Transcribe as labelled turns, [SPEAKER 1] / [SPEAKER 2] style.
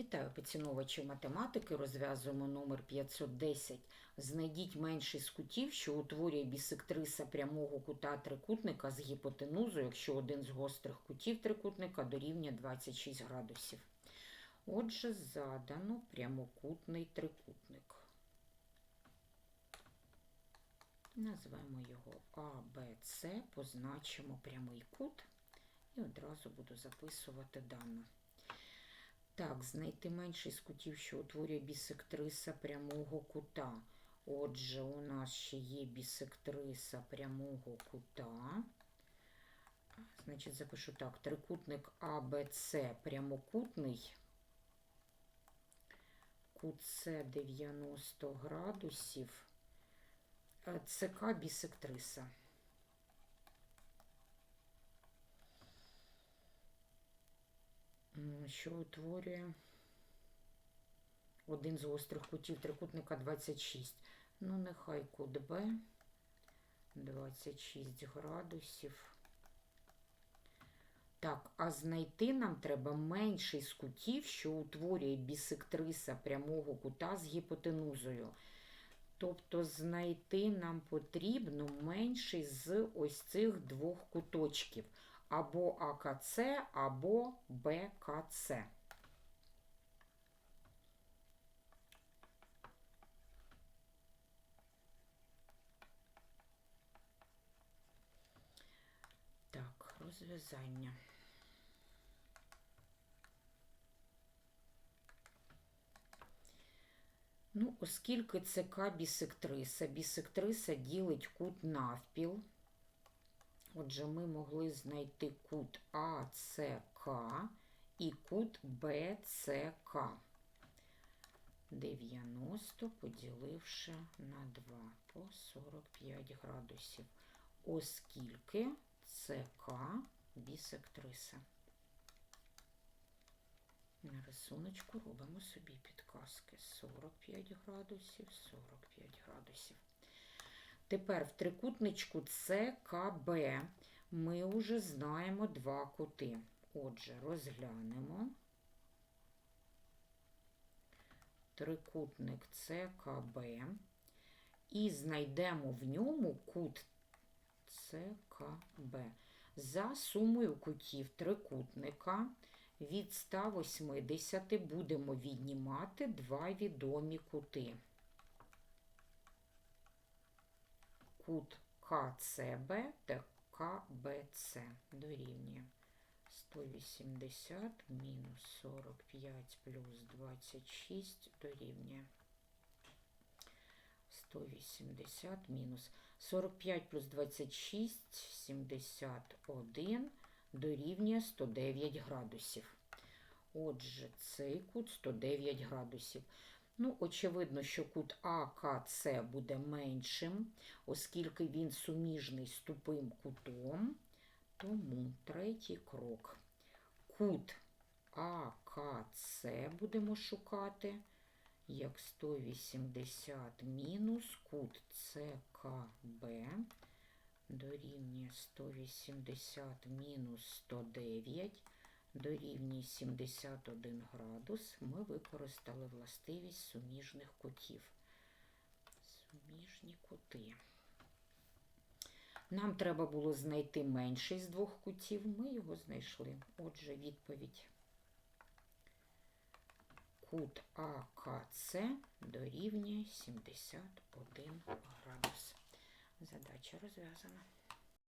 [SPEAKER 1] Вітаю поціновувачів математики. Розв'язуємо номер 510. Знайдіть менший з кутів, що утворює бісектриса прямого кута трикутника з гіпотенузою, якщо один з гострих кутів трикутника дорівнює 26 градусів. Отже, задано прямокутний трикутник. Назвемо його С, позначимо прямий кут і одразу буду записувати дане. Так, знайти менший з кутів, що утворює бісектриса прямого кута. Отже, у нас ще є бісектриса прямого кута. Значить, запишу так: трикутник АБЦ прямокутний. Кут С 90 градусів. Е, ЦК бісектриса. Що утворює один з гострих кутів трикутника 26. Ну, нехай кут Б 26 градусів. Так, а знайти нам треба менший з кутів, що утворює бісектриса прямого кута з гіпотенузою. Тобто знайти нам потрібно менший з ось цих двох куточків або АКЦ, або БКЦ. Так, розв'язання. Ну, оскільки ЦК бісектриса, бісектриса ділить кут навпіл, Отже, ми могли знайти кут АЦК і кут БЦК. 90 поділивши на 2 по 45 градусів, оскільки ЦК бісектриса. На рисуночку робимо собі підказки 45 градусів, 45 градусів. Тепер в трикутничку ЦКБ ми вже знаємо два кути. Отже, розглянемо трикутник ЦКБ і знайдемо в ньому кут ЦКБ. За сумою кутів трикутника від 180 будемо віднімати два відомі кути. Кут КЦБ та КБЦ дорівнює 180 мінус 45 плюс 26 дорівнює 180 мінус 45 плюс 26, 71 дорівнює 109 градусів. Отже, цей кут 109 градусів. Ну, очевидно, що кут АКЦ буде меншим, оскільки він суміжний з тупим кутом. Тому третій крок. Кут АКЦ будемо шукати як 180 мінус кут ЦКБ дорівнює 180 мінус 109 дорівнює 71 градус, ми використали властивість суміжних кутів. Суміжні кути. Нам треба було знайти менший з двох кутів, ми його знайшли. Отже, відповідь. Кут АКЦ дорівнює 71 градус. Задача розв'язана.